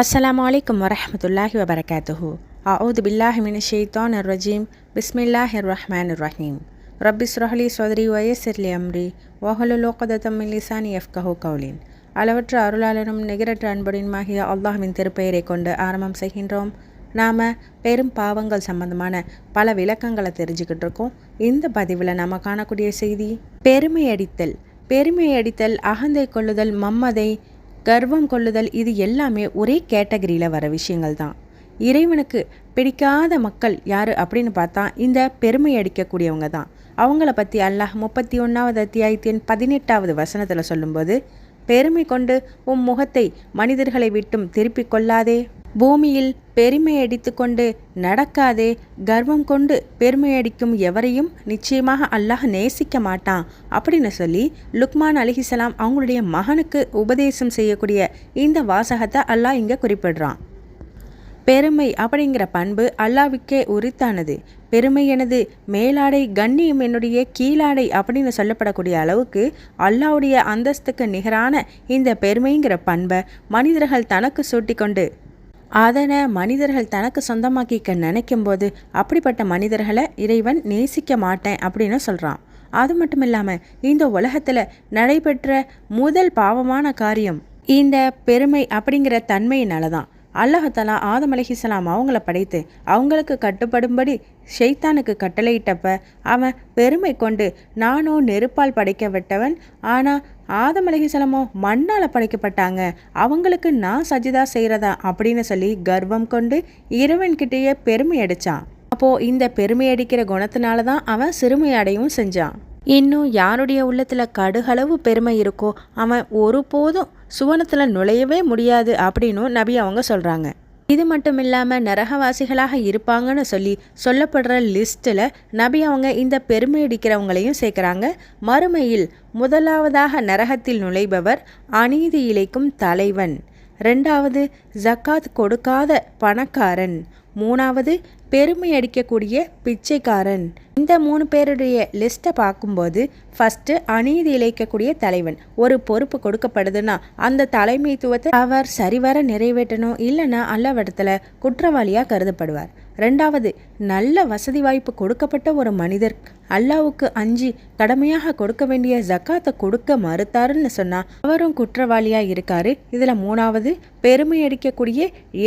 அஸ்லாம் வலைக்கம் வரமத்துல்லாஹி வபரகாத்துஹு அவுது பில்லாஹி மின் ஷெய்தான் ரஜீம் பிஸ்மில்லாஹிர் ரஹ்மான் ரஹீம் ரப்பிஸ் ரொஹலி சோதரி வயசிர்லி அம்ரி வஹலு லோகதத்தம் லிசானி எஃப்கஹு கவுலின் அளவற்ற அருளாளரும் நிகரற்ற அன்புடனுமாகிய அல்லாஹுவின் திருப்பெயரை கொண்டு ஆரம்பம் செய்கின்றோம். நாம் பெரும் பாவங்கள் சம்பந்தமான பல விளக்கங்களை தெரிஞ்சுக்கிட்டு இருக்கோம். இந்த பதிவில் நாம் காணக்கூடிய செய்தி பெருமை அடித்தல் பெருமை அடித்தல் அகந்தை கொள்ளுதல் மம்மதை கர்வம் கொள்ளுதல் இது எல்லாமே ஒரே கேட்டகரியில் வர விஷயங்கள் தான் இறைவனுக்கு பிடிக்காத மக்கள் யார் அப்படின்னு பார்த்தா இந்த பெருமை அடிக்கக்கூடியவங்க தான் அவங்கள பற்றி அல்லாஹ் முப்பத்தி ஒன்றாவது அத்தியாயத்தின் பதினெட்டாவது வசனத்தில் சொல்லும்போது பெருமை கொண்டு உம் முகத்தை மனிதர்களை விட்டும் திருப்பிக் கொள்ளாதே. பூமியில் பெருமை அடித்துக்கொண்டு நடக்காதே. கர்வம் கொண்டு பெருமை அடிக்கும் எவரையும் நிச்சயமாக அல்லாஹ் நேசிக்க மாட்டான். அப்படின்னு சொல்லி லுக்மான் அலிஹிசலாம் அவங்களுடைய மகனுக்கு உபதேசம் செய்யக்கூடிய இந்த வாசகத்தை அல்லாஹ் இங்கே குறிப்பிடுறான். பெருமை அப்படிங்கிற பண்பு அல்லாவுக்கே உரித்தானது. பெருமை எனது மேலாடை கண்ணியம் என்னுடைய கீழாடை அப்படின்னு சொல்லப்படக்கூடிய அளவுக்கு அல்லாவுடைய அந்தஸ்துக்கு நிகரான இந்த பெருமைங்கிற பண்பை மனிதர்கள் தனக்கு சூட்டிக்கொண்டு அதனை மனிதர்கள் தனக்கு சொந்தமாக்கிக்க நினைக்கும் போது அப்படிப்பட்ட மனிதர்களை இறைவன் நேசிக்க மாட்டேன் அப்படின்னு சொல்கிறான் அது மட்டும் இல்லாமல் இந்த உலகத்தில் நடைபெற்ற முதல் பாவமான காரியம் இந்த பெருமை அப்படிங்கிற தன்மையினால தான் அல்லாஹத்தாலா ஆதம் அலஹிஸ்லாம் அவங்கள படைத்து அவங்களுக்கு கட்டுப்படும்படி ஷெய்தானுக்கு கட்டளையிட்டப்ப அவன் பெருமை கொண்டு நானோ நெருப்பால் படைக்கப்பட்டவன் ஆனால் ஆதம் அலஹிசலமோ மண்ணால் படைக்கப்பட்டாங்க. அவங்களுக்கு நான் சஜிதா செய்கிறதா அப்படின்னு சொல்லி கர்வம் கொண்டு இறைவன்கிட்டேயே பெருமை அடித்தான் அப்போது இந்த பெருமை அடிக்கிற குணத்தினால தான் அவன் சிறுமை அடையவும் செஞ்சான். இன்னும் யாருடைய உள்ளத்தில் கடுகளவு பெருமை இருக்கோ அவன் ஒருபோதும் சுவனத்தில் நுழையவே முடியாது அப்படின்னும் நபி அவங்க சொல்கிறாங்க இது மட்டும் இல்லாமல் நரகவாசிகளாக இருப்பாங்கன்னு சொல்லி சொல்லப்படுற லிஸ்ட்டில் நபி அவங்க இந்த பெருமை அடிக்கிறவங்களையும் சேர்க்குறாங்க. மறுமையில் முதலாவதாக நரகத்தில் நுழைபவர் அநீதி இழைக்கும் தலைவன். ரெண்டாவது ஜக்காத் கொடுக்காத பணக்காரன். மூணாவது பெருமை அடிக்கக்கூடிய பிச்சைக்காரன். இந்த மூணு பேருடைய லிஸ்ட்டை பார்க்கும்போது ஃபஸ்ட்டு அநீதி இழைக்கக்கூடிய தலைவன். ஒரு பொறுப்பு கொடுக்கப்படுதுன்னா அந்த தலைமைத்துவத்தை அவர் சரிவர நிறைவேற்றணும் இல்லைன்னா அல்லவடத்தில் குற்றவாளியாக கருதப்படுவார். ரெண்டாவது நல்ல வசதி வாய்ப்பு கொடுக்கப்பட்ட ஒரு மனிதர். அல்லாவுக்கு அஞ்சு கடமையாக கொடுக்க வேண்டிய ஜக்காத்தை கொடுக்க மறுத்தாருன்னு சொன்னால் அவரும் குற்றவாளியாக இருக்காரு. இதில் மூணாவது பெருமை அடிக்கக்கூடிய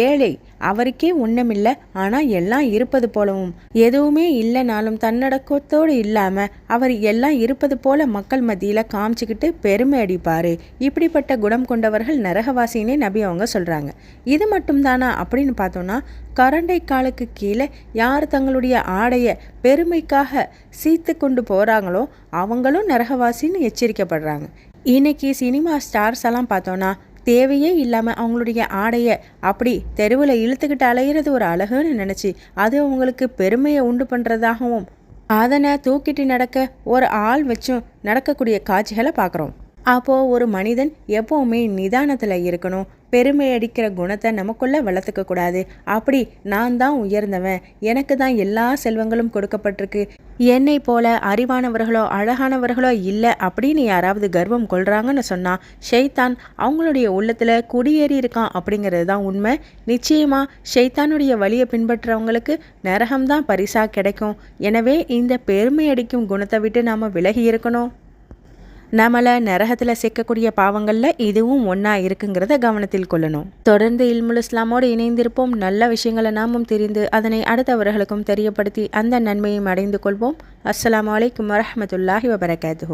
ஏழை அவருக்கே ஒன்றுமில்லை ஆனால் எல்லாம் இருப்பது போலவும். எதுவுமே இல்லைனாலும் தன்னடக்கத்தோடு இல்லாமல் அவர் எல்லாம் இருப்பது போல மக்கள் மத்தியில் காமிச்சிக்கிட்டு பெருமை அடிப்பார். இப்படிப்பட்ட குணம் கொண்டவர்கள் நரகவாசினே நபி அவங்க சொல்கிறாங்க இது மட்டும் தானா அப்படின்னு பார்த்தோன்னா கரண்டை காலுக்கு கீழே யார் தங்களுடைய ஆடையை பெருமைக்காக சீத்து கொண்டு போகிறாங்களோ அவங்களும் நரகவாசின்னு எச்சரிக்கப்படுறாங்க. இன்னைக்கு சினிமா ஸ்டார்ஸ் எல்லாம் பார்த்தோன்னா தேவையே இல்லாமல் அவங்களுடைய ஆடையை அப்படி தெருவில் இழுத்துக்கிட்டு அலையிறது ஒரு அழகுன்னு நினச்சி அது அவங்களுக்கு பெருமையை உண்டு பண்ணுறதாகவும் அதனை தூக்கிட்டு நடக்க ஒரு ஆள் வச்சும் நடக்கக்கூடிய காட்சிகளை பார்க்குறோம். அப்போது ஒரு மனிதன் எப்போவுமே நிதானத்தில் இருக்கணும். பெருமை அடிக்கிற குணத்தை நமக்குள்ளே வளர்த்துக்க கூடாது. அப்படி நான் தான் உயர்ந்தவன். எனக்கு தான் எல்லா செல்வங்களும் கொடுக்கப்பட்டிருக்கு. என்னை போல அறிவானவர்களோ அழகானவர்களோ இல்லை அப்படின்னு யாராவது கர்வம் கொள்கிறாங்கன்னு சொன்னால் ஷெய்தான் அவங்களுடைய உள்ளத்தில் குடியேறி இருக்கான் அப்படிங்கிறது தான் உண்மை. நிச்சயமாக ஷெய்தானுடைய வழியை பின்பற்றுறவங்களுக்கு நரகம்தான் பரிசாக கிடைக்கும். எனவே இந்த பெருமை அடிக்கும் குணத்தை விட்டு நாம் விலகி இருக்கணும். நம்மளை நரகத்தில் சேர்க்கக்கூடிய பாவங்களில் இதுவும் ஒன்றா இருக்குங்கிறத கவனத்தில் கொள்ளணும். தொடர்ந்து இல்முல் இஸ்லாமோடு இணைந்திருப்போம். நல்ல விஷயங்களை நாமும் தெரிந்து அதனை அடுத்தவர்களுக்கும் தெரியப்படுத்தி அந்த நன்மையும் அடைந்து கொள்வோம். அஸ்லாம் வலைக்கம் வரமத்துல்லாஹி வபரகாத்து